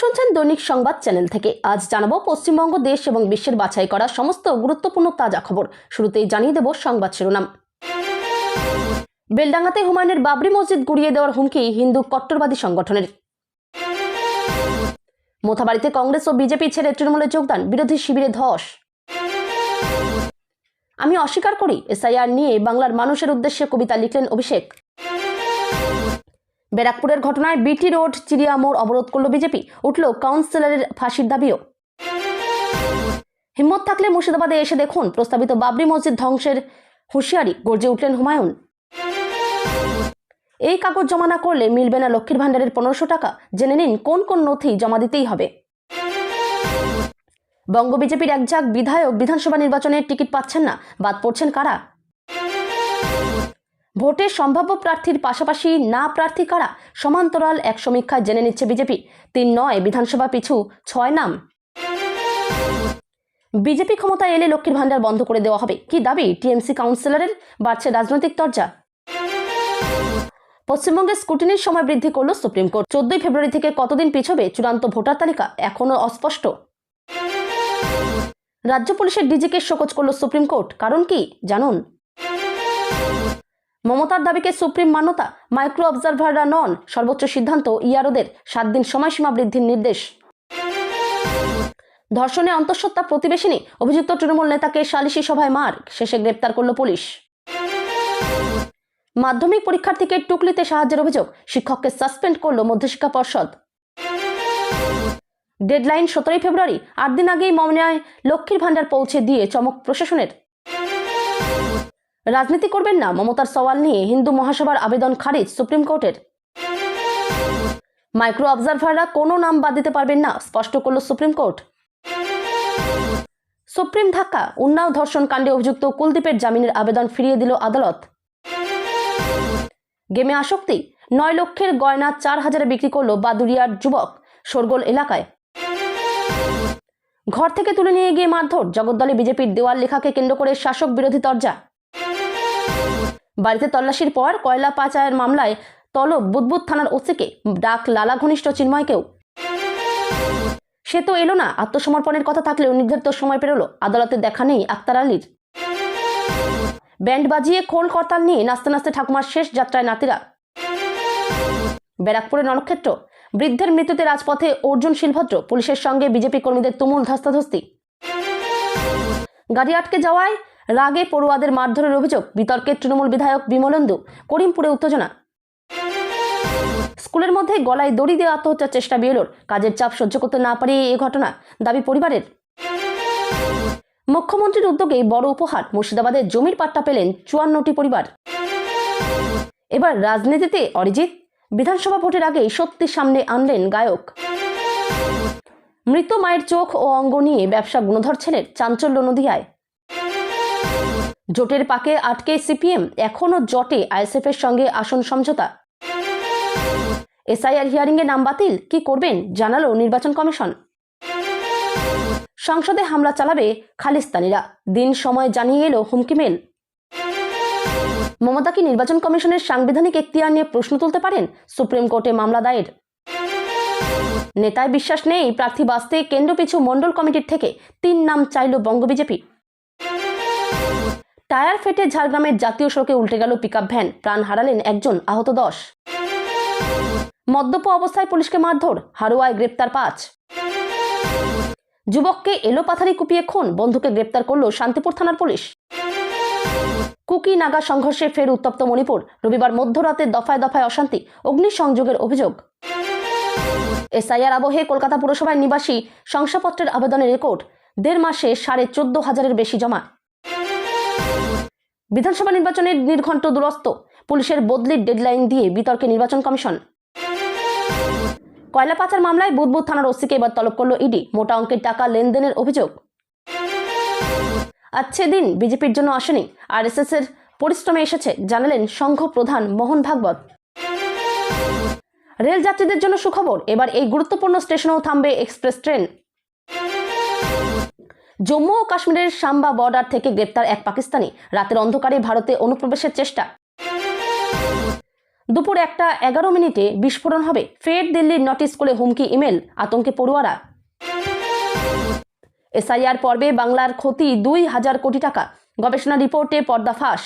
শুনছেন দৈনিক সংবাদ চ্যানেল থেকে। আজ জানাব পশ্চিমবঙ্গ দেশ এবং বিশ্বের বাছাই করা সমস্ত গুরুত্বপূর্ণ তাজা খবর। শুরুতেই জানিয়ে দেব সংবাদ শিরোনাম। বেলডাঙ্গাতে হুমায়ুনের বাবরি মসজিদ গুড়িয়ে দেওয়ার হুমকি হিন্দু কট্টরবাদী সংগঠনের। মোথাবাড়িতে কংগ্রেস ও বিজেপি ছেড়ে তৃণমূলে যোগদান, বিরোধী শিবিরে ধস। আমি অস্বীকার করি, এসআইআর নিয়ে বাংলার মানুষের উদ্দেশ্যে কবিতা লিখলেন অভিষেক। ব্যারাকপুরের ঘটনায় বিটি রোড, চিড়িয়া মোড় অবরোধ করল বিজেপি। উঠল কাউন্সিলরের ফাঁসির দাবিও। হিম্মত থাকলে মুর্শিদাবাদে এসে দেখুন, প্রস্তাবিত বাবরি মসজিদ ধ্বংসের হুঁশিয়ারি, গর্জে উঠলেন হুমায়ুন। এই কাগজ জমা না করলে মিলবে না লক্ষ্মীর ভাণ্ডারের পনেরোশো টাকা। জেনে নিন, কোন কোন নথি জমা দিতেই হবে। বঙ্গ বিজেপির এক ঝাঁক বিধায়ক বিধানসভা নির্বাচনের টিকিট পাচ্ছেন না। বাদ পড়ছেন কারা? ভোটে সম্ভাব্য প্রার্থীর পাশাপাশি না প্রার্থী কারা? সমান্তরাল এক সমীক্ষায় জেনে নিচ্ছে বিজেপি। তিন নয়, বিধানসভা পিছু, ছয় নাম। বিজেপি ক্ষমতায় এলে লক্ষ্মীর ভাণ্ডার বন্ধ করে দেওয়া হবে। কি দাবি টিএমসি কাউন্সিলরের? বাড়ছে রাজনৈতিক তরজা। পশ্চিমবঙ্গে স্কুটিনির সময় বৃদ্ধি করল সুপ্রিম কোর্ট। চোদ্দই ফেব্রুয়ারি থেকে কতদিন পিছবে চূড়ান্ত ভোটার তালিকা এখনও অস্পষ্ট। রাজ্য পুলিশের ডিজিকে শোকজ করল সুপ্রিম কোর্ট। কারণ কি? জানুন। মমতার দাবিকে সুপ্রিম মান্যতা, মাইক্রো অবজারভাররা নন, সর্বোচ্চ সিদ্ধান্ত ইয়ারোদের, সাত দিন সময়সীমা বৃদ্ধির নির্দেশ। ধর্ষণে অন্তঃসত্ত্বা প্রতিবেশিনী, অভিযুক্ত তৃণমূল নেতাকে সালিশি সভায় মার, শেষে গ্রেপ্তার করল পুলিশ। মাধ্যমিক পরীক্ষার্থীকে টুকলিতে সাহায্যের অভিযোগ, শিক্ষককে সাসপেন্ড করল মধ্যশিক্ষা পর্ষদ। ডেডলাইন সতেরোই ফেব্রুয়ারি, আট দিন আগেই মমনায় লক্ষ্মীর ভাণ্ডার পৌঁছে দিয়ে চমক প্রশাসনের রাজনীতি করবেন না, মমতার সওয়াল নিয়ে হিন্দু মহাসভার আবেদন খারিজ সুপ্রিম কোর্টের। মাইক্রো অবজারভাররা কোনো নাম বাদ দিতে পারবেন না, স্পষ্ট করল সুপ্রিম কোর্ট। সুপ্রিম ধাক্কা, উন্নাও ধর্ষণ কাণ্ডে অভিযুক্ত কুলদীপের জামিনের আবেদন ফিরিয়ে দিল আদালত। গেমে আসক্তি, নয় লক্ষের গয়না চার হাজারে বিক্রি করল বাদুরিয়ার যুবক সরগোল এলাকায়। ঘর থেকে তুলে নিয়ে গিয়ে মারধর, জগদ্দলে বিজেপির দেওয়াল লেখাকে কেন্দ্র করে শাসক বিরোধী তরজা। বাড়িতে তল্লাশির পর কয়লা পাচারের মামলায় তলব বুদবুদ থানার ওসিকে ডাক লালা ঘনিষ্ঠ চিন্ময়কেও। সে তো এলো না, আত্মসমর্পণের কথা থাকলেও নির্ধারিত সময় পেরোলো, আদালতে দেখা নেই আক্তার আলীর। ব্যান্ড বাজিয়ে খোল করতাল নিয়ে নাচতে নাচতে ঠাকুমার শেষ যাত্রায় নাতিরা। ব্যারাকপুরের রণক্ষেত্র, বৃদ্ধের মৃত্যুতে রাজপথে অর্জুন শিলভদ্র, পুলিশের সঙ্গে বিজেপি কর্মীদের তুমুল ধস্তাধস্তি। গাড়ি আটকে যাওয়ায় রাগে পড়ুয়াদের মারধরের অভিযোগ, বিতর্কে তৃণমূল বিধায়ক বিমলেন্দু করিমপুরে উত্তেজনা। স্কুলের মধ্যে গলায় দড়ি দিয়ে আত্মহত্যার চেষ্টা বিয়েলোর কাজের চাপ সহ্য করতে না পারিয়ে এ ঘটনা, দাবি পরিবারের। মুখ্যমন্ত্রীর উদ্যোগে বড় উপহার, মুর্শিদাবাদের জমির পাট্টা পেলেন চুয়ান্নটি পরিবার। এবার রাজনীতিতে অরিজিৎ, বিধানসভা ভোটের আগেই সত্যি সামনে আনলেন গায়ক। মৃত মায়ের চোখ ও অঙ্গ নিয়ে ব্যবসা গুণধর ছেলের চাঞ্চল্য নদিয়ায়। জোটের পাকে আটকে সিপিএম, এখনও জটে আইএসএফ এর সঙ্গে আসন সমঝোতা। এসআইআর হিয়ারিং এ নাম বাতিল, কি করবেন? জানালো নির্বাচন কমিশন। সংসদে হামলা চালাবে খালিস্তানিরা, দিন সময় জানিয়ে এলো হুমকি মেল। মমতা কি নির্বাচন কমিশনের সাংবিধানিক এখতিয়ার নিয়ে প্রশ্ন তুলতে পারেন? সুপ্রিম কোর্টে মামলা দায়ের। নেতায় বিশ্বাস নেই, প্রার্থী বাঁচতে কেন্দ্র পিছু মণ্ডল কমিটির থেকে, তিন নাম চাইল বঙ্গ বিজেপি। টায়ার ফেটে ঝাড়গ্রামের জাতীয় সড়কে উল্টে গেল পিকআপ ভ্যান প্রাণ হারালেন একজন আহত দশ। মদ্যপ অবস্থায় পুলিশকে মারধর, হারোয়ায় গ্রেপ্তার পাঁচ। যুবককে এলো পাথারি কুপিয়ে খুন, বন্ধুকে গ্রেপ্তার করল শান্তিপুর থানার পুলিশ। কুকি নাগা সংঘর্ষে ফের উত্তপ্ত মণিপুর, রবিবার মধ্যরাতে দফায় দফায় অশান্তি, অগ্নিসংযোগের অভিযোগ। এসআইআর আবহে কলকাতা পুরসভায় নিবাসী শংসাপত্রের আবেদনের রেকর্ড, দেড় মাসে সাড়ে চোদ্দ হাজারের বেশি জমা। বিধানসভা নির্বাচনের নির্ঘণ্ট দুরস্ত। পুলিশের বদলির ডেডলাইন দিয়ে বিতর্কে নির্বাচন কমিশন। কয়লা পাচার মামলায় বুদবুদ থানার ওসিকে এবার তলব করল ইডি। মোটা অঙ্কের টাকা লেনদেনের অভিযোগ। আচ্ছে দিন বিজেপির জন্য আসেনি। আর এস এর পরিশ্রমে এসেছে, জানালেন সংঘ প্রধান মোহন ভাগবত। রেল যাত্রীদের জন্য সুখবর, এবার এই গুরুত্বপূর্ণ স্টেশনেও থামবে এক্সপ্রেস ট্রেন। জম্মু ও কাশ্মীরের সাম্বা বর্ডার থেকে গ্রেপ্তার এক পাকিস্তানি। রাতের অন্ধকারে ভারতে অনুপ্রবেশের চেষ্টা। দুপুর একটা এগারো মিনিটে বিস্ফোরণ হবে। ফের দিল্লির নটি স্কুলে হুমকি, ইমেল, আতঙ্কে পড়ুয়ারা। এসআইআর পর্বে বাংলার ক্ষতি দুই হাজার কোটি টাকা। গবেষণা রিপোর্টে পর্দাফাঁস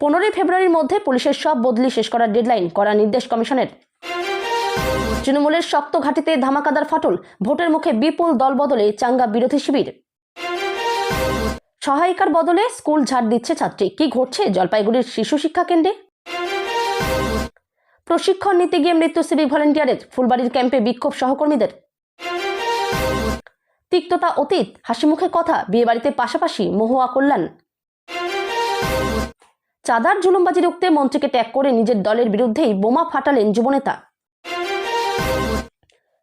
পনেরোই ফেব্রুয়ারির মধ্যে পুলিশের সব বদলি শেষ করার ডেডলাইন করা নির্দেশ কমিশনের। তৃণমূলের শক্ত ঘাটিতে ধামাকাদার ফাটল, ভোটের মুখে বিপুল দল বদলে চাঙ্গা বিরোধী শিবির। সহায়িকার বদলে স্কুল ঝাড় দিচ্ছে ছাত্রী। কি ঘটছে জলপাইগুড়ির শিশু শিক্ষা কেন্দ্রে? প্রশিক্ষণ নিতে গিয়ে মৃত্যু সিভিক ভলেন্টিয়ারের, ফুলবাড়ির ক্যাম্পে বিক্ষোভ সহকর্মীদের। তিক্ততা অতীত হাসিমুখে কথা, বিয়েবাড়িতে পাশাপাশি মহুয়া কল্যাণ। চাঁদার জুলুমবাজি রুখতে মন্ত্রীকে ত্যাগ করে নিজের দলের বিরুদ্ধেই বোমা ফাটালেন যুবনেতা।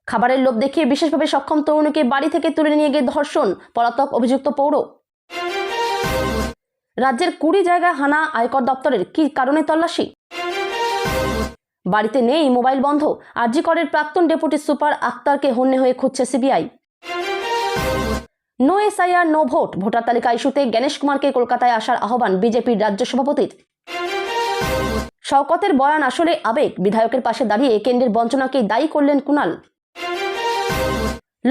খাবারের লোভ দেখিয়ে বিশেষভাবে সক্ষম তরুণীকে বাড়ি থেকে তুলে নিয়ে গিয়ে ধর্ষণ, পলাতক অভিযুক্ত পৌর। রাজ্যের কুড়ি জায়গায় হানা আয়কর দপ্তরের কি কারণে তল্লাশি? বাড়িতে নেই, মোবাইল বন্ধ। আরজি করের প্রাক্তন ডেপুটি সুপার আক্তারকে হন্যে হয়ে খুঁজছে CBI. No SIR, no vote. Voter তালিকা ইস্যুতে গণেশ কুমারকে কলকাতায় আসার আহ্বান বিজেপির রাজ্য সভাপতির। শওকতের বয়ান, আসলে আবেগ। বিধায়কের পাশে দাঁড়িয়ে কেন্দ্রের বঞ্চনাকে দায়ী করলেন কুণাল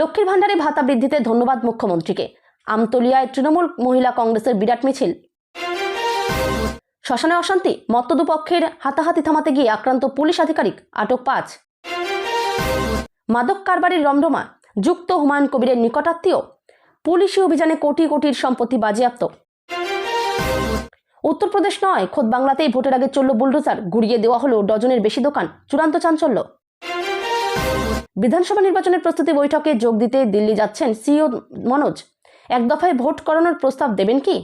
লক্ষ্মীর ভাণ্ডারে ভাতা বৃদ্ধিতে ধন্যবাদ মুখ্যমন্ত্রীকে। আমতলিয়ায় তৃণমূল মহিলা কংগ্রেসের বিরাট মিছিল। শ্মশানে অশান্তি, মত্ত দুপক্ষের হাতাহাতি থামাতে গিয়ে আক্রান্ত পুলিশ আধিকারিক আটক পাঁচ। মাদক কারবারির রমরমা, যুক্ত হুমায়ুন কবিরের নিকটাত্মীয়। পুলিশি অভিযানে কোটি কোটির সম্পত্তি বাজেয়াপ্ত। উত্তরপ্রদেশ নয়, খোদ বাংলাতেই ভোটের আগে চলল বুলডোজার, গুড়িয়ে দেওয়া হলো ডজনের বেশি দোকান, চূড়ান্ত চাঞ্চল্য। বিধানসভা নির্বাচনের প্রস্তুতি বৈঠকে যোগ দিতে দিল্লি যাচ্ছেন সিও মনোজ। এক দফায় ভোট করানোর প্রস্তাব দেবেন কি?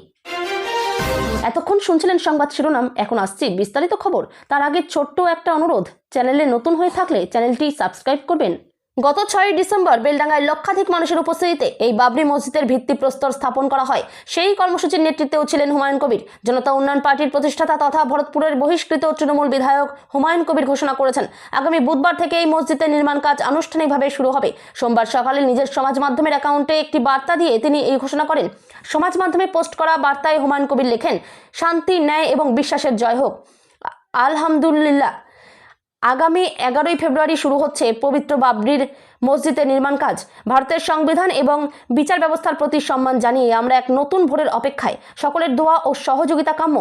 এতক্ষণ শুনছিলেন সংবাদ শিরোনাম, এখন আসছি বিস্তারিত খবর। তার আগে ছোট্ট একটা অনুরোধ, চ্যানেলে নতুন হয়ে থাকলে চ্যানেলটি সাবস্ক্রাইব করবেন। গত ছয়ই ডিসেম্বর বেলডাঙ্গায় লক্ষাধিক মানুষের উপস্থিতিতে এই বাবরি মসজিদের ভিত্তিপ্রস্তর স্থাপন করা হয়। সেই কর্মসূচির নেতৃত্বেও ছিলেন হুমায়ুন কবির। জনতা উন্নয়ন পার্টির প্রতিষ্ঠাতা তথা ভরতপুরের বহিষ্কৃত তৃণমূল বিধায়ক হুমায়ুন কবির ঘোষণা করেছেন। আগামী বুধবার থেকে এই মসজিদের নির্মাণ কাজ আনুষ্ঠানিকভাবে শুরু হবে। সোমবার সকালে নিজের সমাজ মাধ্যমের অ্যাকাউন্টে একটি বার্তা দিয়ে তিনি এই ঘোষণা করেন। সমাজ মাধ্যমে পোস্ট করা বার্তায় হুমায়ুন কবির লেখেন, শান্তি, ন্যায় এবং বিশ্বাসের জয় হোক। আলহামদুলিল্লাহ। আগামী এগারোই ফেব্রুয়ারি শুরু হচ্ছে পবিত্র বাবরির মসজিদের নির্মাণ কাজ। ভারতের সংবিধান এবং বিচার ব্যবস্থার প্রতি সম্মান জানিয়ে আমরা এক নতুন ভোরের অপেক্ষায়। সকলের দোয়া ও সহযোগিতা কাম্য।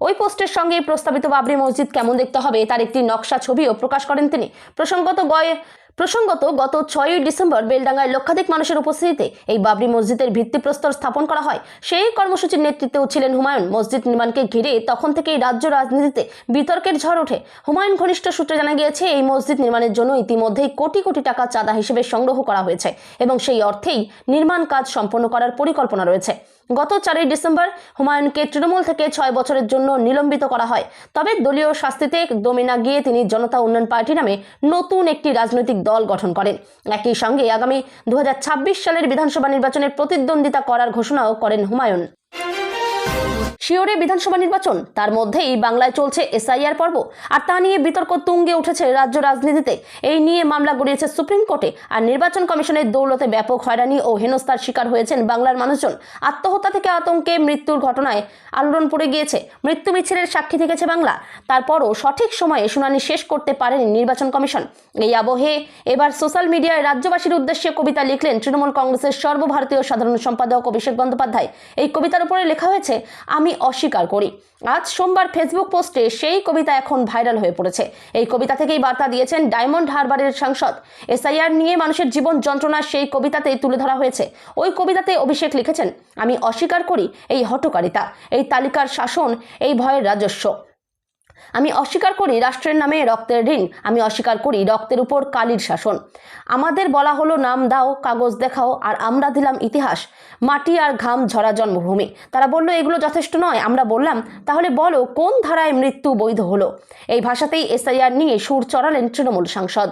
ওই পোস্টের সঙ্গে প্রস্তাবিত বাবরি মসজিদ কেমন দেখতে হবে, তার একটি নকশা ছবিও প্রকাশ করেন তিনি। প্রসঙ্গত গয়ে প্রসঙ্গত, গত ছয়ই ডিসেম্বর বেলডাঙ্গায় লক্ষাধিক মানুষের উপস্থিতিতে এই বাবরি মসজিদের ভিত্তিপ্রস্তর স্থাপন করা হয়। সেই কর্মসূচির নেতৃত্বেও ছিলেন হুমায়ুন। মসজিদ নির্মাণকে ঘিরে তখন থেকেই রাজ্য রাজনীতিতে বিতর্কের ঝড় ওঠে। হুমায়ুন ঘনিষ্ঠ সূত্রে জানা গিয়েছে, এই মসজিদ নির্মাণের জন্য ইতিমধ্যেই কোটি কোটি টাকা চাঁদা হিসেবে সংগ্রহ করা হয়েছে এবং সেই অর্থেই নির্মাণ কাজ সম্পন্ন করার পরিকল্পনা রয়েছে। গত চারই ডিসেম্বর হুমায়ুনকে তৃণমূল থেকে ছয় বছরের জন্য নিলম্বিত করা হয়। তবে দলীয় শাস্তিতে দমে না গিয়ে তিনি জনতা উন্নয়ন পার্টি নামে নতুন একটি রাজনৈতিক দল গঠন করেন। একই সঙ্গে আগামী দু হাজার ছাব্বিশ সালের বিধানসভা নির্বাচনের প্রতিদ্বন্দ্বিতা করার ঘোষণাও করেন হুমায়ুন। শিওরে বিধানসভা নির্বাচন? তার মধ্যেই বাংলায় চলছে এসআইআর পর্ব। আর তা নিয়ে বিতর্ক তুঙ্গে উঠেছে রাজ্য রাজনীতিতে। এই নিয়ে মামলা গড়িয়েছে সুপ্রিম কোর্টে। আর নির্বাচন কমিশনের দৌলতে ব্যাপক হয়রানি ও হেনস্থার শিকার হয়েছেন বাংলার মানুষজন। আত্মহত্যা থেকে আতঙ্কে মৃত্যুর ঘটনায় আলোড়ন পড়ে গিয়েছে। মৃত্যু মিছিলের সাক্ষী থেকেছে বাংলা। তারপরও সঠিক সময়ে শুনানি শেষ করতে পারেনি নির্বাচন কমিশন। এই আবহে এবার সোশ্যাল মিডিয়ায় রাজ্যবাসীর উদ্দেশ্যে কবিতা লিখলেন তৃণমূল কংগ্রেসের সর্বভারতীয় সাধারণ সম্পাদক অভিষেক বন্দ্যোপাধ্যায়। এই কবিতার উপরে লেখা হয়েছে, আমি অস্বীকার করি। আজ সোমবার ফেসবুক পোস্টে সেই কবিতা এখন ভাইরাল হয়ে পড়েছে। এই কবিতা থেকেই বার্তা দিয়েছেন ডায়মন্ড হারবারের সাংসদ। এসআইআর নিয়ে মানুষের জীবন যন্ত্রণা সেই কবিতাতেই তুলে ধরা হয়েছে। ওই কবিতাতে অভিষেক লিখেছেন, আমি অস্বীকার করি এই হটকারিতা এই তালিকার শাসন, এই ভয়ের রাজস্ব। আমি অস্বীকার করি রাষ্ট্রের নামে রক্তের ঋণ। আমি অস্বীকার করি রক্তের উপর কালির শাসন। আমাদের বলা হলো, নাম দাও, কাগজ দেখাও, আর আমরা দিলাম ইতিহাস। মাটি আর ঘাম ঝরা জন্মভূমি। তারা বলল, এগুলো যথেষ্ট নয়। আমরা বললাম, তাহলে বলো, কোন ধারায় মৃত্যু বৈধ হলো? এই ভাষাতেই এসআইআর নিয়ে সুর চড়ালেন তৃণমূল সাংসদ।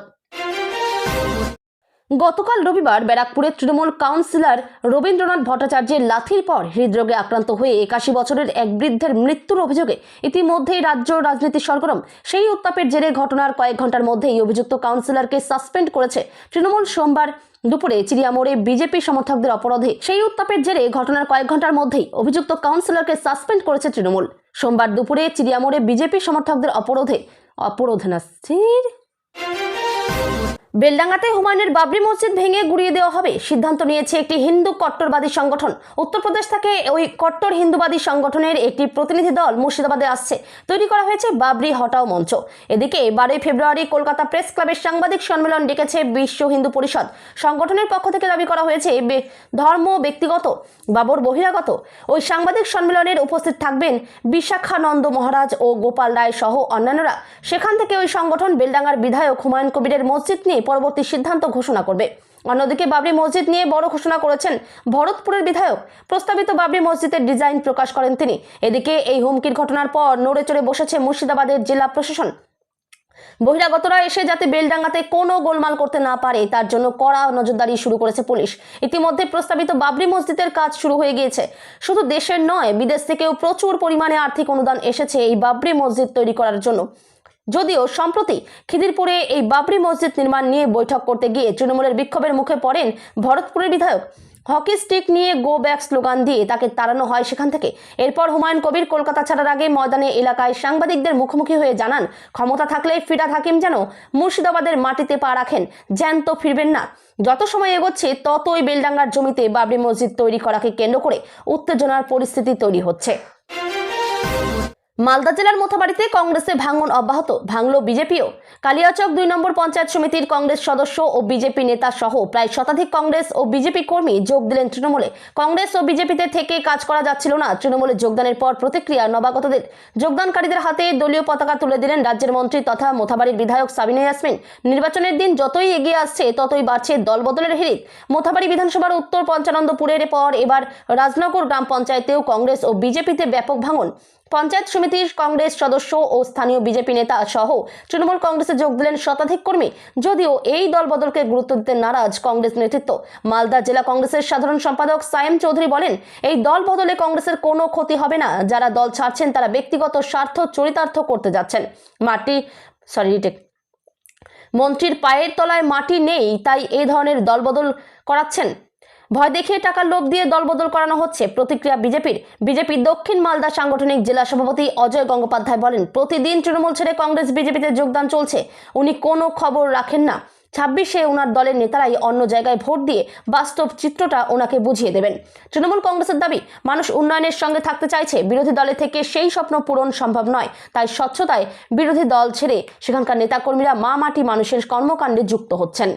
গতকাল রবিবার ব্যারাকপুরের তৃণমূল কাউন্সিলর রবীন্দ্রনাথ ভট্টাচার্যের লাথির পর হৃদরোগে আক্রান্ত হয়ে একাশি বছরের এক বৃদ্ধের মৃত্যুর অভিযোগে ইতিমধ্যেই রাজ্য রাজনীতি সরগরম। সেই উত্তাপের জেরে ঘটনার কয়েক ঘণ্টার মধ্যেই অভিযুক্ত কাউন্সিলরকে সাসপেন্ড করেছে তৃণমূল সোমবার দুপুরে চিড়িয়ামোড়ে বিজেপি সমর্থকদের অপরাধে। সেই উত্তাপের জেরে ঘটনার কয়েক ঘণ্টার মধ্যেই অভিযুক্ত কাউন্সিলরকে সাসপেন্ড করেছে তৃণমূল। সোমবার দুপুরে চিড়িয়ামোড়ে বিজেপি সমর্থকদের অপরোধে অপরোধ না বেলডাঙ্গাতে হুমায়ুনের বাবরি মসজিদ ভেঙে গুড়িয়ে দেওয়া হবে। সিদ্ধান্ত নিয়েছে একটি হিন্দু কট্টরবাদী সংগঠন। উত্তরপ্রদেশ থেকে ওই কট্টর হিন্দুবাদী সংগঠনের একটি প্রতিনিধি দল মুর্শিদাবাদে আসছে। তৈরি করা হয়েছে বাবরি হটাও মঞ্চ। এদিকে বারোই ফেব্রুয়ারি কলকাতা প্রেস ক্লাবের সাংবাদিক সম্মেলন ডেকেছে বিশ্ব হিন্দু পরিষদ। সংগঠনের পক্ষ থেকে দাবি করা হয়েছে ধর্ম ব্যক্তিগত, বাবর বহিরাগত। ওই সাংবাদিক সম্মেলনের উপস্থিত থাকবেন বিশাখানন্দ মহারাজ ও গোপাল রায় সহ অন্যান্যরা। সেখান থেকে ওই সংগঠন বেলডাঙ্গার বিধায়ক হুমায়ুন কবিরের মসজিদ নিয়ে পরবর্তী সিদ্ধান্ত ঘোষণা করবে। অন্যদিকে বাবরি মসজিদ নিয়ে বড় ঘোষণা করেছেন ভরতপুরের বিধায়ক। প্রস্তাবিত বাবরি মসজিদের ডিজাইন প্রকাশ করেন তিনি। এদিকে এই হুমকির ঘটনার পর নড়ে চড়ে বসেছে মুর্শিদাবাদের জেলা প্রশাসন। বহিরাগতরা এসে যাতে বেলডাঙ্গাতে কোনো গোলমাল করতে না পারে, তার জন্য কড়া নজরদারি শুরু করেছে পুলিশ। ইতিমধ্যে প্রস্তাবিত বাবরি মসজিদের কাজ শুরু হয়ে গিয়েছে। শুধু দেশের নয়, বিদেশ থেকেও প্রচুর পরিমাণে আর্থিক অনুদান এসেছে এই বাবরি মসজিদ তৈরি করার জন্য। যদিও সম্প্রতি খিদিরপুরে এই বাবরি মসজিদ নির্মাণ নিয়ে বৈঠক করতে গিয়ে তৃণমূলের বিক্ষোভের মুখে পড়েন ভরতপুরের বিধায়ক। হকি স্টিক নিয়ে গো ব্যাক স্লোগান দিয়ে তাকে তাড়ানো হয় সেখান থেকে। এরপর হুমায়ুন কবির কলকাতা ছাড়ার আগে ময়দানে এলাকায় সাংবাদিকদের মুখোমুখি হয়ে জানান, ক্ষমতা থাকলে ফিরাদ হাকিম যেন মুর্শিদাবাদের মাটিতে পা রাখেন, জ্যান্ত ফিরবেন না। যত সময় এগোচ্ছে, ততই বেলডাঙ্গার জমিতে বাবরি মসজিদ তৈরি করাকে কেন্দ্র করে উত্তেজনার পরিস্থিতি তৈরি হচ্ছে। মালদা জেলার মোথাবাড়িতে কংগ্রেসে ভাঙন অব্যাহত, ভাঙল বিজেপিও। কালিয়াচক দুই নম্বর পঞ্চায়েত সমিতির কংগ্রেস সদস্য ও বিজেপি নেতা সহ প্রায় শতাধিক কংগ্রেস ও বিজেপি কর্মী যোগ দিলেন তৃণমূলে। কংগ্রেস ও বিজেপিতে থেকে কাজ করা যাচ্ছিল না। তৃণমূলে যোগদানের পর প্রতিক্রিয়া নবাগতদের। যোগদানকারীদের হাতে দলীয় পতাকা তুলে দিলেন রাজ্যের মন্ত্রী তথা মোথাবাড়ির বিধায়ক সাবিনা ইয়াসমিন। নির্বাচনের দিন যতই এগিয়ে আসছে, ততই বাড়ছে দলবদলের হিড়িক। মোথাবাড়ি বিধানসভার উত্তর পঞ্চানন্দপুরের পর এবার রাজনগর গ্রাম পঞ্চায়েতেও কংগ্রেস ও বিজেপিতে ব্যাপক ভাঙন। পঞ্চায়েত সমিতির কংগ্রেস সদস্য ও স্থানীয় বিজেপি নেতা সহ তৃণমূল কংগ্রেসে যোগ দিলেন শতাধিক কর্মী। যদিও এই দলবদলকে গুরুত্ব দিতে নারাজ কংগ্রেস নেতৃত্ব। মালদা জেলা কংগ্রেসের সাধারণ সম্পাদক সায়েম চৌধুরী বলেন, এই দল বদলে কংগ্রেসের কোনো ক্ষতি হবে না। যারা দল ছাড়ছেন, তারা ব্যক্তিগত স্বার্থ চরিতার্থ করতে যাচ্ছেন। মাটি সরি মন্ত্রীর পায়ের তলায় মাটি নেই, তাই এই ধরনের দলবদল করাচ্ছেন। ভয় দেখিয়ে টাকার লোভ দিয়ে দলবদল করানো হচ্ছে। প্রতিক্রিয়া বিজেপির। বিজেপি দক্ষিণ মালদা সাংগঠনিক জেলা সভাপতি অজয় গঙ্গোপাধ্যায় বলেন, প্রতিদিন তৃণমূল ছেড়ে কংগ্রেস, বিজেপিতে যোগদান চলছে। উনি কোনো খবর রাখেন না। ছাব্বিশে ওনার দলের নেতারাই অন্য জায়গায় ভোট দিয়ে বাস্তব চিত্রটা ওনাকে বুঝিয়ে দেবেন। তৃণমূল কংগ্রেসের দাবি, মানুষ উন্নয়নের সঙ্গে থাকতে চাইছে। বিরোধী দলে থেকে সেই স্বপ্ন পূরণ সম্ভব নয়। তাই স্বচ্ছতায় বিরোধী দল ছেড়ে সেখানকার নেতাকর্মীরা মা মাটি মানুষের কর্মকাণ্ডে যুক্ত হচ্ছেন।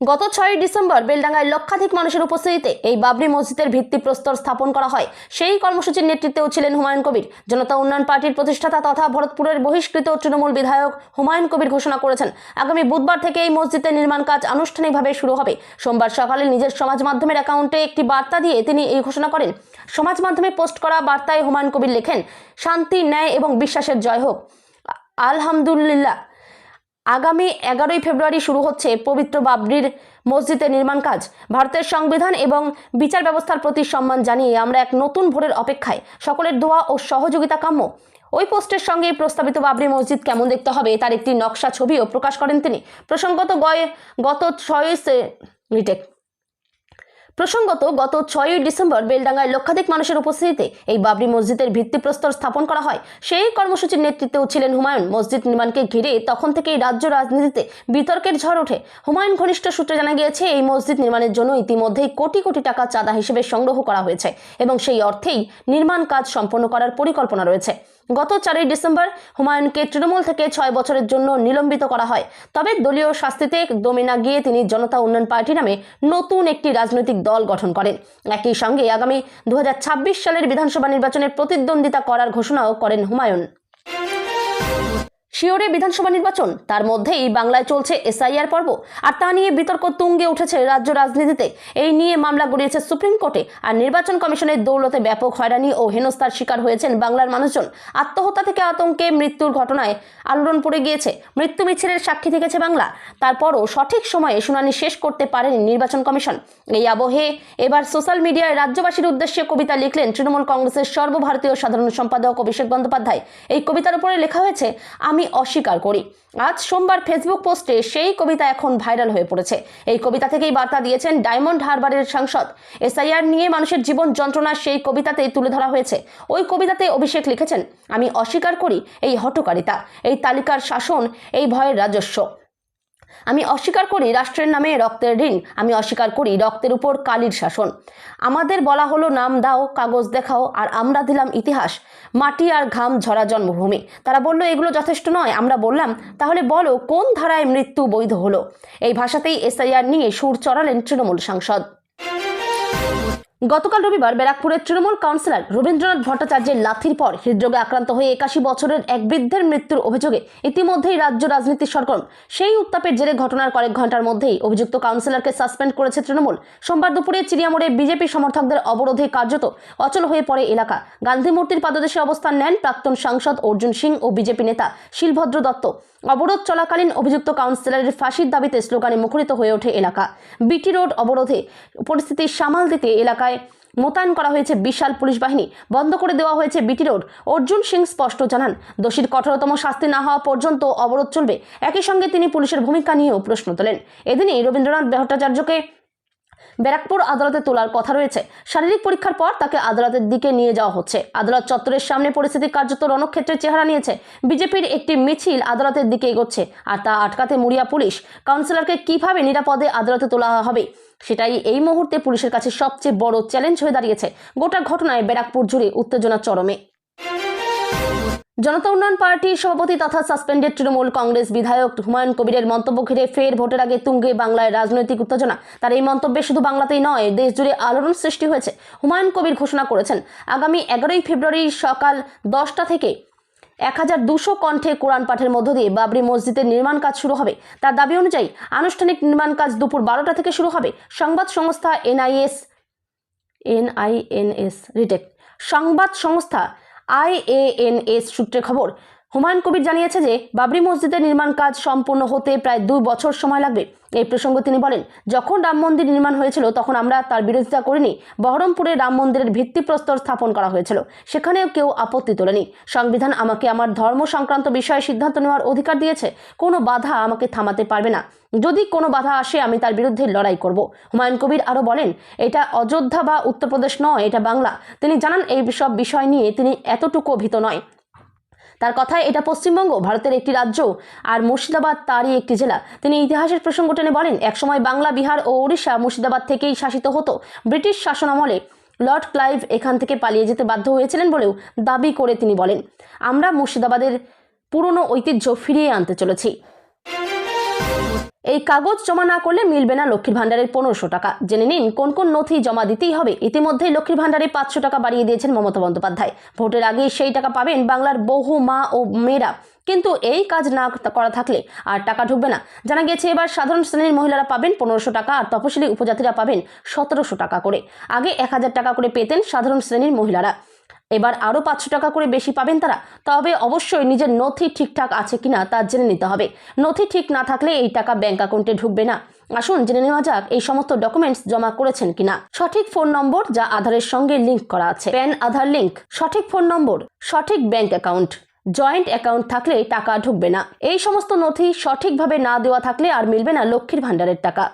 গত ছয়ই ডিসেম্বর বেলডাঙ্গায় লক্ষাধিক মানুষের উপস্থিতিতে এই বাবরি মসজিদের ভিত্তিপ্রস্তর স্থাপন করা হয়। সেই কর্মসূচির নেতৃত্বেও ছিলেন হুমায়ুন কবির। জনতা উন্নয়ন পার্টির প্রতিষ্ঠাতা তথা ভরতপুরের বহিষ্কৃত তৃণমূল বিধায়ক হুমায়ুন কবির ঘোষণা করেছেন। আগামী বুধবার থেকে এই মসজিদের নির্মাণ কাজ আনুষ্ঠানিকভাবে শুরু হবে। সোমবার সকালে নিজের সমাজ মাধ্যমের অ্যাকাউন্টে একটি বার্তা দিয়ে তিনি এই ঘোষণা করেন। সমাজ মাধ্যমে পোস্ট করা বার্তায় হুমায়ুন কবির লেখেন, শান্তি, ন্যায় এবং বিশ্বাসের জয় হোক। আলহামদুলিল্লাহ। আগামী এগারোই ফেব্রুয়ারি শুরু হচ্ছে পবিত্র বাবরির মসজিদের নির্মাণ কাজ। ভারতের সংবিধান এবং বিচার ব্যবস্থার প্রতি সম্মান জানিয়ে আমরা এক নতুন ভোরের অপেক্ষায়। সকলের দোয়া ও সহযোগিতা কাম্য। ওই পোস্টের সঙ্গে প্রস্তাবিত বাবরি মসজিদ কেমন দেখতে হবে তার একটি নকশা ছবিও প্রকাশ করেন তিনি। প্রসঙ্গত গয়ে গত ছয় রিটেক প্রসঙ্গত, গত ছয়ই ডিসেম্বর বেলডাঙ্গায় লক্ষাধিক মানুষের উপস্থিতিতে এই বাবরি মসজিদের ভিত্তিপ্রস্তর স্থাপন করা হয়। সেই কর্মসূচির নেতৃত্বেও ছিলেন হুমায়ুন। মসজিদ নির্মাণকে ঘিরে তখন থেকেই রাজ্য রাজনীতিতে বিতর্কের ঝড় ওঠে। হুমায়ুন ঘনিষ্ঠ সূত্রে জানা গিয়েছে, এই মসজিদ নির্মাণের জন্য ইতিমধ্যেই কোটি কোটি টাকা চাঁদা হিসেবে সংগ্রহ করা হয়েছে এবং সেই অর্থেই নির্মাণ কাজ সম্পন্ন করার পরিকল্পনা রয়েছে। গত চারই ডিসেম্বর হুমায়ুনকে তৃণমূল থেকে ছয় বছরের জন্য নিলম্বিত করা হয়। তবে দলীয় শাস্তিতে দমে না গিয়ে তিনি জনতা উন্নয়ন পার্টি নামে নতুন একটি রাজনৈতিক দল গঠন করেন একই সঙ্গে আগামী দু হাজার ছাব্বিশ সালের বিধানসভা নির্বাচনের প্রতিদ্বন্দ্বিতা করার ঘোষণাও করেন হুমায়ুন। শিওরে বিধানসভা নির্বাচন? তার মধ্যেই বাংলায় চলছে এসআইআর পর্ব। আর তা নিয়ে বিতর্ক তুঙ্গে উঠেছে রাজ্য রাজনীতিতে। এই নিয়ে মামলা গড়িয়েছে সুপ্রিম কোর্টে। আর নির্বাচন কমিশনের দৌলতে ব্যাপক হয়রানি ও হেনস্থার শিকার হয়েছেন বাংলার মানুষজন। আত্মহত্যা থেকে আতঙ্কে মৃত্যুর ঘটনায় আলোড়ন পড়ে গিয়েছে। মৃত্যু মিছিলের সাক্ষী থেকেছে বাংলা। তারপরও সঠিক সময়ে শুনানি শেষ করতে পারেনি নির্বাচন কমিশন। এই আবহে এবার সোশ্যাল মিডিয়ায় রাজ্যবাসীর উদ্দেশ্যে কবিতা লিখলেন তৃণমূল কংগ্রেসের সর্বভারতীয় সাধারণ সম্পাদক অভিষেক বন্দ্যোপাধ্যায়। এই কবিতার উপরে লেখা হয়েছে, আমি অস্বীকার করি। আজ সোমবার ফেসবুক পোস্টে সেই কবিতা এখন ভাইরাল হয়ে পড়েছে। এই কবিতা থেকেই বার্তা দিয়েছেন ডায়মন্ড হারবারের সাংসদ। এসআইআর নিয়ে মানুষের জীবন যন্ত্রণা সেই কবিতাতেই তুলে ধরা হয়েছে। ওই কবিতাতে অভিষেক লিখেছেন, আমি অস্বীকার করি এই হটকারিতা এই তালিকার শাসন, এই ভয়ের রাজস্ব। আমি অস্বীকার করি রাষ্ট্রের নামে রক্তের ঋণ। আমি অস্বীকার করি রক্তের উপর কালির শাসন। আমাদের বলা হলো, নাম দাও, কাগজ দেখাও, আর আমরা দিলাম ইতিহাস। মাটি আর ঘাম ঝরা জন্মভূমি। তারা বলল, এগুলো যথেষ্ট নয়। আমরা বললাম, তাহলে বলো, কোন ধারায় মৃত্যু বৈধ হলো? এই ভাষাতেই এসআইআর নিয়ে সুর চড়ালেন তৃণমূল সাংসদ। গতকাল রবিবার ব্যারাকপুরের তৃণমূল কাউন্সিলর রবীন্দ্রনাথ ভট্টাচার্যের লাথির পর হৃদরোগে আক্রান্ত হয়ে একাশি বছরের এক বৃদ্ধের মৃত্যুর অভিযোগে ইতিমধ্যেই রাজ্য রাজনীতির সরগরম। সেই উত্তাপের জেরে ঘটনার কয়েক ঘণ্টার মধ্যেই অভিযুক্ত কাউন্সিলরকে সাসপেন্ড করেছে তৃণমূল। সোমবার দুপুরে চিড়িয়ামোড়ে বিজেপি সমর্থকদের অবরোধে কার্যত অচল হয়ে পড়ে এলাকা। গান্ধী মূর্তির পাদদেশে অবস্থান নেন প্রাক্তন সাংসদ অর্জুন সিং ও বিজেপি নেতা শিলভদ্র দত্ত। অবরোধ চলাকালীন অভিযুক্ত কাউন্সিলরের ফাঁসির দাবিতে স্লোগানে মুখরিত হয়ে ওঠে এলাকা। বিটি রোড অবরোধে পরিস্থিতি সামাল দিতে এলাকায় মোতায়েন করা হয়েছে বিশাল পুলিশ বাহিনী। বন্ধ করে দেওয়া হয়েছে বিটি রোড। অর্জুন সিং স্পষ্ট জানান, দোষীর কঠোরতম শাস্তি না হওয়া পর্যন্ত অবরোধ চলবে। একই সঙ্গে তিনি পুলিশের ভূমিকা নিয়েও প্রশ্ন তোলেন। এদিনই রবীন্দ্রনাথ ভট্টাচার্যকে ব্যারাকপুর আদালতে তোলার কথা রয়েছে। শারীরিক পরীক্ষার পর তাকে আদালতের দিকে নিয়ে যাওয়া হচ্ছে। আদালত চত্বরের সামনে পরিস্থিতি কার্যত রণক্ষেত্রের চেহারা নিয়েছে। বিজেপির একটি মিছিল আদালতের দিকে এগোচ্ছে আর তা আটকাতে মুড়িয়া পুলিশ। কাউন্সিলরকে কীভাবে নিরাপদে আদালতে তোলা হবে সেটাই এই মুহূর্তে পুলিশের কাছে সবচেয়ে বড় চ্যালেঞ্জ হয়ে দাঁড়িয়েছে। গোটা ঘটনায় ব্যারাকপুর জুড়ে উত্তেজনা চরমে। জনতা উন্নয়ন পার্টির সভাপতি তথা সাসপেন্ডেড তৃণমূল কংগ্রেস বিধায়ক হুমায়ুন কবিরের মন্তব্য ঘিরে ফের ভোটের আগে তুঙ্গে বাংলায় রাজনৈতিক উত্তেজনা। তার এই মন্তব্যে শুধু বাংলাতেই নয় দেশ জুড়ে আলোড়ন সৃষ্টি হয়েছে, হুমায়ুন কবির ঘোষণা করেছেন। আগামী এগারোই ফেব্রুয়ারি সকাল দশটা থেকে এক হাজার দুশো কণ্ঠে কোরআন পাঠের মধ্য দিয়ে বাবরি মসজিদের নির্মাণ কাজ শুরু হবে। তার দাবি অনুযায়ী আনুষ্ঠানিক নির্মাণ কাজ দুপুর বারোটা থেকে শুরু হবে। সংবাদ সংস্থা এনআইএস, এনআইএনএস, রিটেক। সংবাদ সংস্থা আইএএনএস সূত্রে খবর হুমায়ুন কবির জানিয়েছে যে, বাবরি মসজিদের নির্মাণ কাজ সম্পূর্ণ হতে প্রায় দুই বছর সময় লাগবে। এই প্রসঙ্গে তিনি বলেন, যখন রাম মন্দির নির্মাণ হয়েছিল, তখন আমরা তার বিরোধিতা করিনি। বহরমপুরে রাম মন্দিরের ভিত্তিপ্রস্তর স্থাপন করা হয়েছিল। সেখানেও কেউ আপত্তি তোলেনি। সংবিধান আমাকে আমার ধর্ম সংক্রান্ত বিষয়ে সিদ্ধান্ত নেওয়ার অধিকার দিয়েছে। কোনো বাধা আমাকে থামাতে পারবে না। যদি কোনো বাধা আসে, আমি তার বিরুদ্ধে লড়াই করব। হুমায়ুন কবির আরও বলেন, এটা অযোধ্যা বা উত্তরপ্রদেশ নয়, এটা বাংলা। তিনি জানান, এই সব বিষয় নিয়ে তিনি এতটুকু ভীত নয়। তার কথায় এটা পশ্চিমবঙ্গ, ভারতের একটি রাজ্য আর মুর্শিদাবাদ তারই একটি জেলা। তিনি ইতিহাসের প্রসঙ্গ টেনে বলেন, একসময় বাংলা, বিহার ও ওড়িশা মুর্শিদাবাদ থেকেই শাসিত হতো। ব্রিটিশ শাসন আমলে লর্ড ক্লাইভ এখান থেকে পালিয়ে যেতে বাধ্য হয়েছিলেন বলেও দাবি করে তিনি বলেন। আমরা মুর্শিদাবাদের পুরনো ঐতিহ্য ফিরিয়ে আনতে চলেছি। এই কাগজ জমা না করলে মিলবে না লক্ষ্মীর ভান্ডারের পনেরোশো টাকা। জেনে নিন, কোন কোন নথি জমা দিতেই হবে। ইতিমধ্যেই লক্ষ্মীর ভান্ডারে পাঁচশো টাকা বাড়িয়ে দিয়েছেন মমতা বন্দ্যোপাধ্যায়। ভোটের আগেই সেই টাকা পাবেন বাংলার বহু মা ও মেয়েরা। কিন্তু এই কাজ না করা থাকলে আর টাকা ঢুকবে না। জানা গেছে এবার সাধারণ শ্রেণির মহিলারা পাবেন পনেরোশো টাকা আর তপশিলি উপজাতিরা পাবেন সতেরোশো টাকা করে। আগে এক হাজার টাকা করে পেতেন সাধারণ শ্রেণির মহিলারা। এবার আরও পাঁচশো টাকা করে বেশি পাবেন তারা। তবে অবশ্যই নিজের নথি ঠিকঠাক আছে কিনা তা জেনে নিতে হবে। নথি ঠিক না থাকলে এই টাকা ব্যাংক অ্যাকাউন্টে ঢুকবে না। আসুন জেনে নেওয়া যাক এই সমস্ত ডকুমেন্টস জমা করেছেন কিনা। সঠিক ফোন নম্বর যা আধারের সঙ্গে লিংক করা আছে। PAN, Aadhaar link. সঠিক ফোন নম্বর, সঠিক ব্যাংক অ্যাকাউন্ট। জয়েন্ট অ্যাকাউন্ট থাকলে টাকা ঢুকবে না। এই সমস্ত নথি সঠিকভাবে না দেওয়া থাকলে আর মিলবে না লক্ষ্মীর ভাণ্ডারের টাকা।